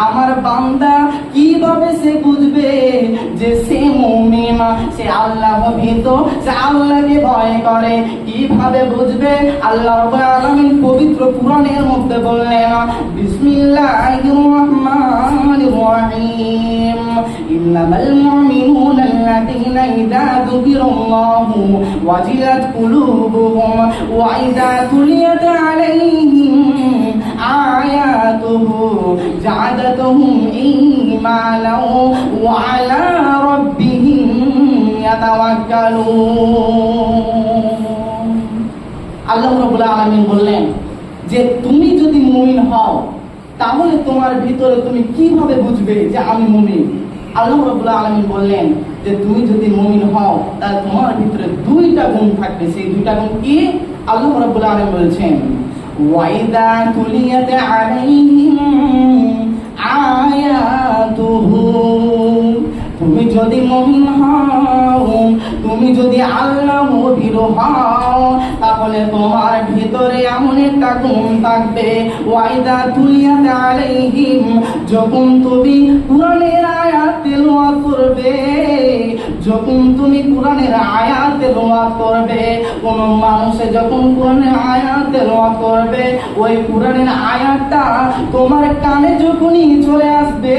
আমার বান্দা কীভাবে সে বুঝবে যে সে মুমিন? সে আল্লাহ ভীত, সে আল্লাহকে ভয় করে। কীভাবে বুঝবে? আল্লাহ আলামিন পবিত্র পুরাণের মধ্যে বললেন, বিসমিল্লাহির রহমানির রহিম। ইন্নামাল মুমিনুনা আল্লাযীনা ইযা যুকিরাল্লাহু ওয়াজিলাত কুলুবুহুম ওয়া ইযা তুলিয়াত আলাইহিম আয়াতুহু زادتهم إيمانا وعلى ربهم يتوكلون আল্লাহ রাব্বুল আলামিন বললেন যে তুমি যদি মুমিন হও তাহলে তোমার ভিতরে তুমি কিভাবে বুঝবে যে আমি মুমিন আল্লাহ রাব্বুল আলামিন বললেন যে তুমি যদি মুমিন হও তাহলে তোমার ভিতরে দুইটা গুণ থাকবে সেই দুইটা গুণ কি আল্লাহ রাব্বুল আলামিন বলছেন ওয়াইদা তুলিয়াত আলাইহিম আয়াতুহু তুমি যদি মুমিন হও, তুমি যদি আল্লাহ ভীর হও, তাহলে তোমার ভিতরে এমন একটা গুণ থাকবে। ওয়াইদা তুলিয়াত আলাইহিম, যখন তুমি কোরআনের আয়াত তেলাওয়াত করবে, যখন তুমি কোরআনের আয়াত তেলাওয়াত করবে, কোন মানুষে যখন কোরআনের আয়াত করবে। ওই কোরআনের আয়াতটা তোমার কানে যখনই চলে আসবে,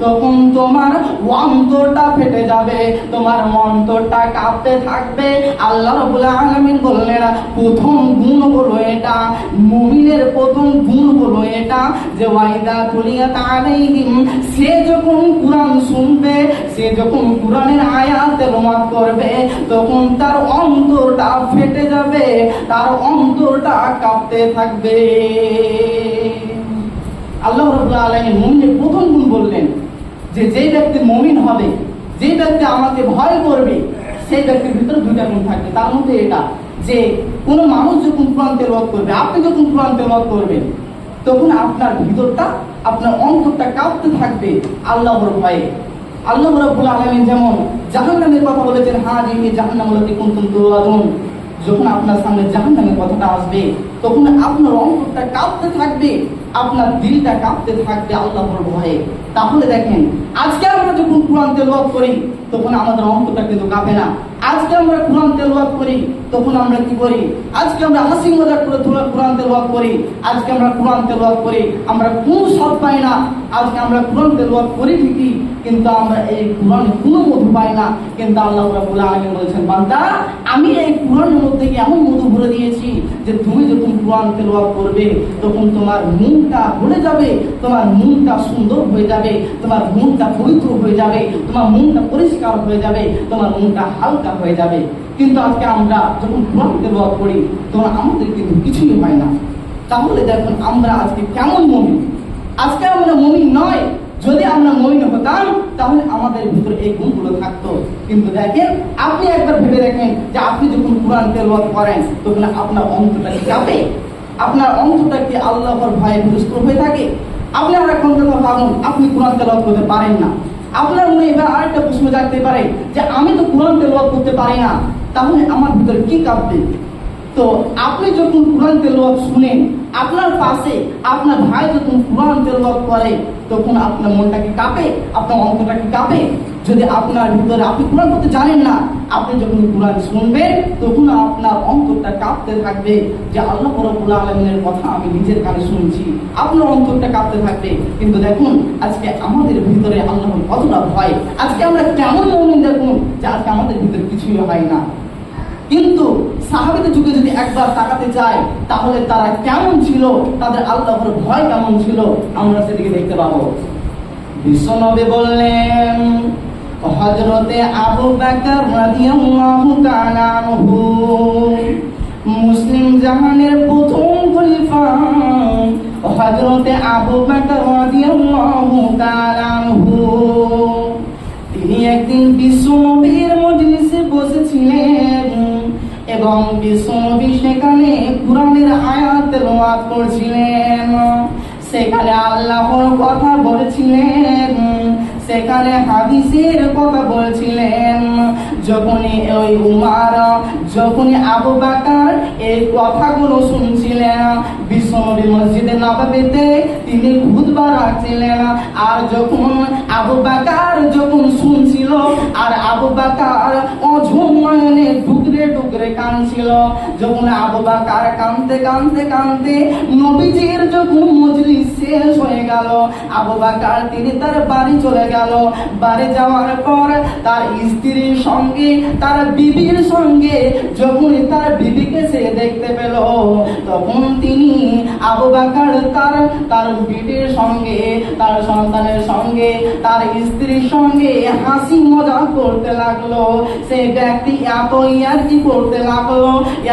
তখন তোমার অন্তরটা ফেটে যাবে, তোমার অন্তরটা কাঁপতে থাকবে। আল্লাহ রবুল আলমিন বললেন, প্রথম গুণ হলো এটা। মুমিনের প্রথম গুণ এটা যে ওয়াইদা তুলিয়াত আলাইহিম, সে যখন কোরআন শুনবে, সে যখন কোরআনের আয়াত তেলাওয়াত করবে, তখন তার অন্তরটা ফেটে যাবে, তার অন্তরটা কাঁপতে থাকবে। আল্লাহ রাব্বুল আলামিন মুমিনের প্রথম গুণ বললেন যে যেই ব্যক্তি মমিন হবে, যেই ব্যক্তি আমাকে ভয় করবে, সেই ব্যক্তির ভিতরে দুইটা গুণ থাকবে। তার মধ্যে এটা যে কোনো মানুষ যখন কোরআন তেলাওয়াত করবে, আপনি যখন কোরআন তেলাওয়াত করবেন তখন আপনার ভিতরটা, আপনার অন্তরটা কাঁপতে থাকবে আল্লাহর ভয়ে। আল্লাহ যেমন কথা বলেছেন তুআদুন যখন আপনার সামনে জাহান্নামের কথাটা আসবে, তখন আপনার অন্তরটা কাঁপতে থাকবে, আপনার দিলটা কাঁপতে থাকবে আল্লাহর ভয়ে। তাহলে দেখেন, আজকে আমরা যখন কোরআন তেলাওয়াত করি, তখন আমাদের অন্তরটা কিন্তু কাঁপে না। আজকে আমরা কোরআন তেলওয়াত করি, তখন আমরা কি করি? আজকে আমরা হাসি মজাক করে কোরআন তেলওয়াত করি, আজকে আমরা কোরআন তেলওয়াত করি। আমরা কোন সব পাই না, আজকে আমরা কোরআন তেলওয়াত করি ঠিকই। কিন্তু আমরা এই কোরআনে কোনো মধু পাই না। কিন্তু আল্লাহ রাব্বুল আলামিন বলেছেন, বান্দা, আমি এই কোরআনের মধ্যে এমন মধু ভরে দিয়েছি যে তুমি যখন কোরআন তেলাওয়াত করবে, তখন তোমার মনটা ভরে যাবে, তোমার মনটা সুন্দর হয়ে যাবে, তোমার মনটা পবিত্র হয়ে যাবে, তোমার মনটা পরিষ্কার হয়ে যাবে, তোমার মনটা হালকা হয়ে যাবে। কিন্তু আজকে আমরা যখন কোরআন তেলাওয়াত করি, তখন আমাদের কিন্তু কিছুই হয় না। তাহলে দেখুন, আমরা আজকে কেমন মমিন? আজকে আমরা মমিন নয়। যদি আমরা মমিন হতাম, তাহলে আমাদের ভিতরে এই গুণগুলো থাকতো। কিন্তু দেখেন, আপনি একবার ভেবে দেখেন যে আপনি যখন কোরআন তেলাওয়াত করেন, তখন আপনার অন্তটা কি কাঁপে আপনার অন্তরটা কি আল্লাহর ভয়ে বিরস্ত হয়ে থাকে? আপনি আমার কোন কথা ভাবুন, আপনি কোরআন তেলাওয়াত করতে পারেন না। আপনার মনে এবার আরেকটা প্রশ্ন জাগতে পারে যে, আমি তো কোরআন তেলাওয়াত করতে পারি না, তাহলে আমার ভিতরে কি কাঁপবে? তো আপনি যখন কোরআন তেলাওয়াত শুনেন, আপনার পাশে আপনার ভাই যখন কোরআন তেলাওয়াত করে, তখন আপনার মনটা কি কাঁপে? আপনার অন্তরটা কি কাঁপে? যদি আপনার ভিতরে আপনি কোরআন করতে জানেন না, আপনি যখন কোরআন শুনবেন, তখন আপনার অন্তরটা কাঁপতে থাকবে যে আল্লাহ রব্বুল আলমিনের কথা আমি নিজের কানে শুনছি। আপনার অন্তরটা কাঁপতে থাকবে। কিন্তু দেখুন, আজকে আমাদের ভিতরে আল্লাহর কতটা ভয় আজকে আমরা কেমন মমিন দেখুন যে আজকে আমাদের ভিতরে কিছুই হয় না। কিন্তু সাহাবিদের যুগে যদি একবার তাকাতে যায়, তাহলে তারা কেমন ছিল? তাদের আল্লাহর ভয় কেমন ছিল? আমরা সেদিকে দেখতে পাবো। বিশ্বনবী বললেন হজরতে আবু বকর রাদিয়াল্লাহু তাআলা আনহু, মুসলিম জাহানের প্রথম খলিফা হজরতে আবু বকর রাদিয়াল্লাহু তাআলা আনহু। এবং নবী সেখানে কোরআনের আয়াত তেলাওয়াত করছিলেন। সেখানে আল্লাহর কথা বলেছিলেন, সেখানে হাদিসের কথা বলছিলেন। যখনই ওই উমার, যখনই আবু বাকার এই কথাগুলো শুনছিলেন বিশ্বনবী মসজিদে নবাবিতে তিনি খুতবা রাখছিলেন। আর যখন আবু বাকার যখন শুনছিল, আর আবু বাকার অঝুম নয়নে ডুকরে ডুকরে কাঁদছিল। যখন নবীজির যখন শেষ হয়ে গেল, আবু বাকার তিনি তার বাড়ি চলে গেল। বাড়ি যাওয়ার পর তার স্ত্রীর সঙ্গে, তার বিবির সঙ্গে যখন তার বিবিকে আবু তার তার বিবির সঙ্গে, তার সন্তানের সঙ্গে, তার স্ত্রীর সঙ্গে হাসি মজা করতে লাগল। সে ব্যক্তি এত ইয়ার্কি করতে লাগল,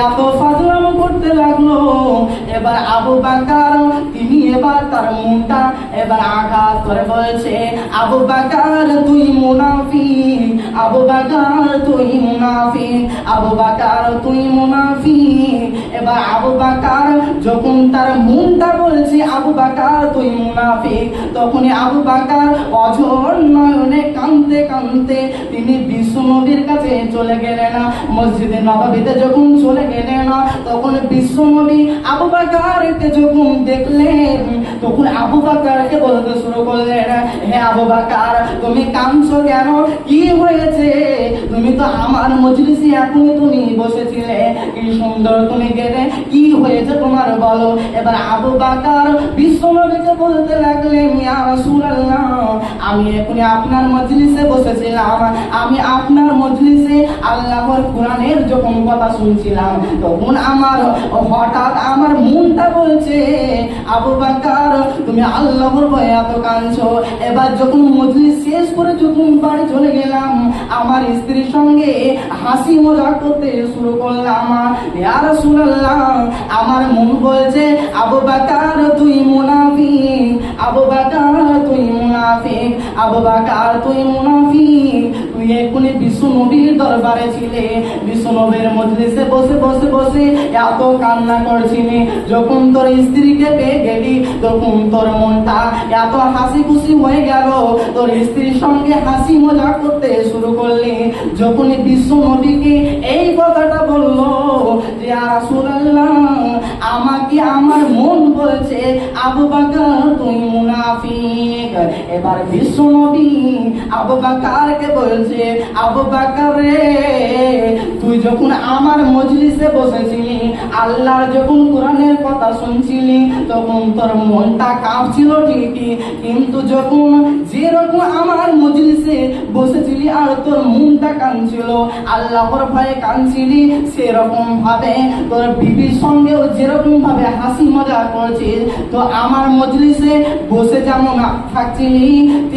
এত ফাজলাম করতে লাগল। এবার আবু বাকার তিনি এবার তার মুখটা এবার আঘাত করে বলছে, আবু বাকার, তুই মুনাফিক, আবু বাকার, তুই মুনাফিক, আবু বাকার, তুই মুনাফিক। এবার আবু বাকার যখন তার মনটা বলছে, আবু বাকার, তুই মুনাফিক, তখনই আবু বাকার অঝর নয়নে কাঁদতে কাঁদতে তিনি বিশ্ব নবীর কাছে চলে গেলেন মসজিদে নবাবিতে যখন চলে গেলেন তখন বিশ্ব নবী আবু বাকারকে যখন দেখলেন তখন আবু বাকারকে বলতে শুরু করলেন হ্যাঁ আবু তুমি কাঁদছো কেন? কি হয়েছে? তুমি তো আমার মজলিসে এখনই তুমি বসেছিলে। কি সুন্দর তুমি গেলে, কি হয়েছে তোমার বলো? এবার আবু বাকার বিশ্বনবীকে বলতে লাগলেন, ইয়া রাসূলুল্লাহ আমি এখন আপনার মজলিসে বসেছিলাম। আমি আপনার মজলিসে আল্লাহর কোরআনের যখন কথা শুনছিলাম, তখন আমার হঠাৎ আমার মনটা বলছে, আবু বাকার, তুমি আল্লাহর ভয়ে এত কাঁদছো। এবার যখন মজলিস শেষ করে যখন বাড়ি চলে গেলাম, আমার স্ত্রীর সঙ্গে হাসি মজা করতে শুরু করলাম। ইয়া রাসূলুল্লাহ, আমার মন বলছে, আবু বাকার, তুই আবু বাকার, তুই আবু বাকার, তুই তুই দরবারে ছিলে। মজলিসে বসে বসে বসে এত কান্না করছিলি। যখন তোর স্ত্রীকে পেয়ে গেলি, তখন তোর মনটা এত হাসি খুশি হয়ে গেল। তোর স্ত্রীর সঙ্গে হাসি মজা করতে শুরু করলি। যখন বিশ্ব নদীকে এই কথাটা বলল যে রাসূলুল্লাহ আমাকে আমার মন বলছে, আবু বাকার, তুই মুনাফিক। এবার বিশ্ব নবী আবু বাকারকে বলছে, আবু বাকার রে, তুই যখন আমার মজলিসে বসেছিলি, আল্লাহর যখন কোরআনের কথা শুনছিলি, তখন তোর মনটা কাঁপছিল ঠিকই। কিন্তু যখন যেরকম আমার মজলিসে বসেছিলি আর তোর মনটা কাঁদছিল, আল্লাহর ভয়ে কাঁদছিলি সেরকম ভাবে তোর বিবির সঙ্গেও যেরকম ভাবে হাসি মজা করছিস? তো আমার মজলিসে বসে যেমন থাকছিলি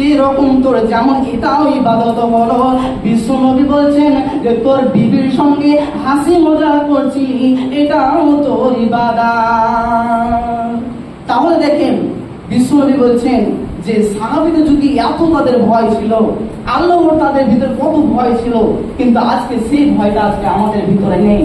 এরকম তোর যেমন এটাও ইবাদত বলো বিশ্ব নবী বলছেন যে, তোর বিবির সঙ্গে হাসি মজা করছিলি এটাও তোর ইবাদা তাহলে দেখেন বিশ্বনবী বলছেন যে, সাহাবিদের যদি এত তাদের ভয় ছিল, আল্লাহর তাদের ভিতরে কত ভয় ছিল, কিন্তু আজকে সেই ভয়টা আজকে আমাদের ভিতরে নেই।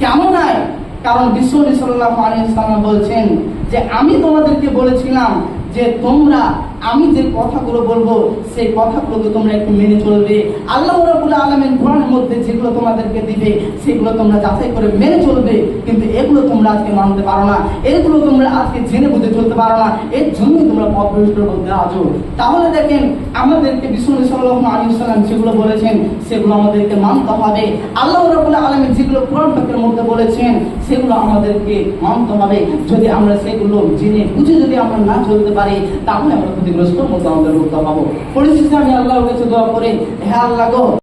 কেমন নয় কারণ বিশ্বনবী সাল্লাল্লাহু আলী ইসলাম বলছেন যে আমি তোমাদেরকে বলেছিলাম যে তোমরা আমি যে কথাগুলো বলব, সেই কথাগুলোকে তোমরা একটু মেনে চলবে। আল্লাহ রাব্বুল আলামিন কোরআনের মধ্যে যেগুলো তোমাদেরকে দিবে, সেগুলো তোমরা যাচাই করে মেনে চলবে। কিন্তু এগুলো তোমরা আজকে মানতে পারো না। এগুলো তোমরা আজকে জেনে বুঝে চলতে পারো না। এর জন্যই তোমরা পথভ্রষ্টর মধ্যে আছো তাহলে দেখেন, আমাদেরকে বিশ্বনবী সাল্লাল্লাহু আলাইহি সাল্লাম যেগুলো বলেছেন, সেগুলো আমাদেরকে মানতে হবে। আল্লাহ রাব্বুল আলামিন যেগুলো কোরআন পাকের মধ্যে বলেছেন, সেগুলো আমাদেরকে মানতে হবে। যদি আমরা সেগুলো জেনে বুঝে যদি আমরা না চলতে পারি, তাহলে আমরা ক্ষতিগ্রস্ত মধ্যে আমাদের মুক্ত হব। পরিস্থিতি আমি আল্লাহর কাছে দোয়া করে। হ্যাঁ আল্লাহ